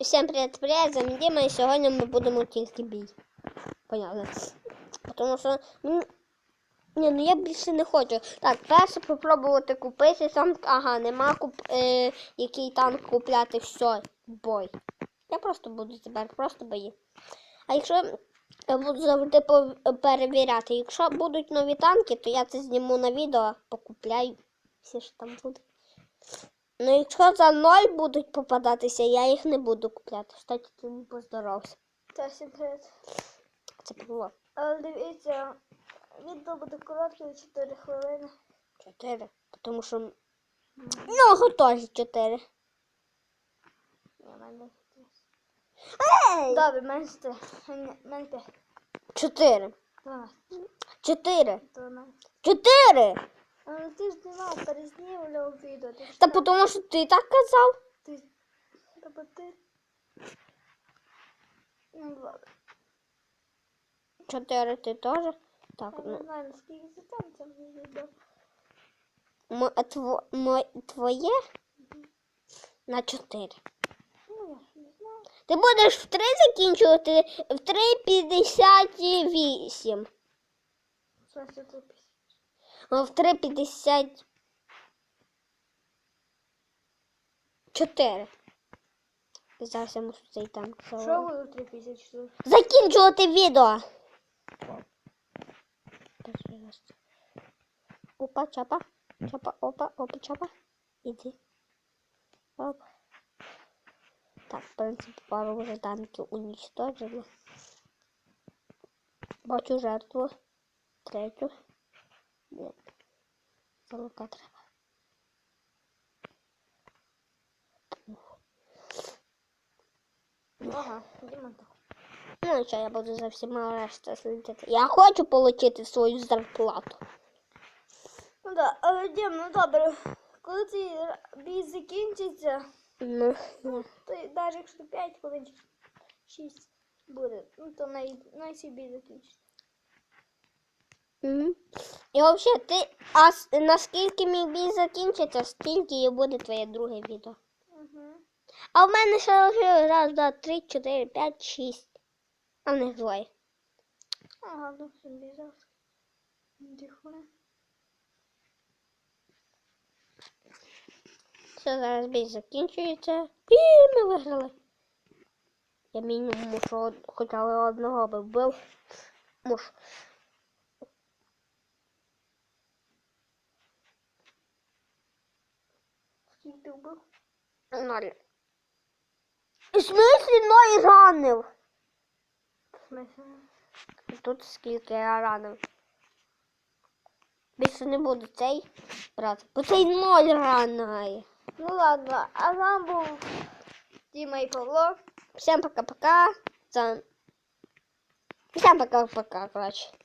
Всім привіт, привіт, з вами Діма, і сьогодні ми будемо тільки бій. Понятно. Тому що. ну, Ні, ну я більше не хочу. Так, перше попробувати купити сам. Ага, нема куп... е, який танк купляти, все, бой. Я просто буду тепер просто бої. А якщо я буду завжди перевіряти, якщо будуть нові танки, то я це зніму на відео, покупляю. Всі що там буде. Ну, якщо за ноль будуть попадатися, я їх не буду купляти. Кстати, ти не поздоровався. Та всім привіт. Це було Але дивіться, відео буде коротке 4 хвилини. 4. Тому що. Ну, теж 4. Ні, мене Ей! Добре, менше. Мене 5. 4. 12. 4. 12. 4. Але ти ж знімав, перезнімав відео. Ти ж Та так, тому що ти так казав. ти... Тобто ти... Ну, добре. 4 ти теж. Так, Я не ну. знаю, наскільки це там це відео. мо- тво- мо- Твоє на 4. Ну, я ж не знаю. Ти будеш в 3 закінчувати в 3.58. Що це тут? А в 3.54. Зараз я мушу цей танк. Що ви у 354? Закінчувати відео. Опа, чапа. Чапа, опа, опа, чапа. Іди. Оп. Так, в принципі, пару вже танків уничтожили. Бачу жертву. Третю. Ні. Залука треба. Ага, Діма так. Ну, що я буду за всіма решта слідити. Я хочу отримати свою зарплату. Ну да, але Дім, ну добре. Коли цей бій закінчиться, Ну, ну. то й навіть якщо 5 хвилин, 6 буде, ну то най, най цей бій закінчиться. Мгм. І взагалі, ти, а наскільки мій бій закінчиться, стільки і буде твоє друге відео. Угу. А в мене ще лишилось раз, два, три, чотири, п'ять, шість. А в них двоє. Ага, ну всім бій завтра. Все, зараз бій закінчується. І ми виграли. Я мінімум мушу хоча б одного би вбив. Мушу. Скільки вбив? Ноль. В смислі ноль ранив? В смислі? Тут скільки я ранив. Більше не буду цей брати. Бо цей ноль ранає. Ну ладно, а нам був Діма і Павло. Всем пока-пока. Всем пока-пока, короче.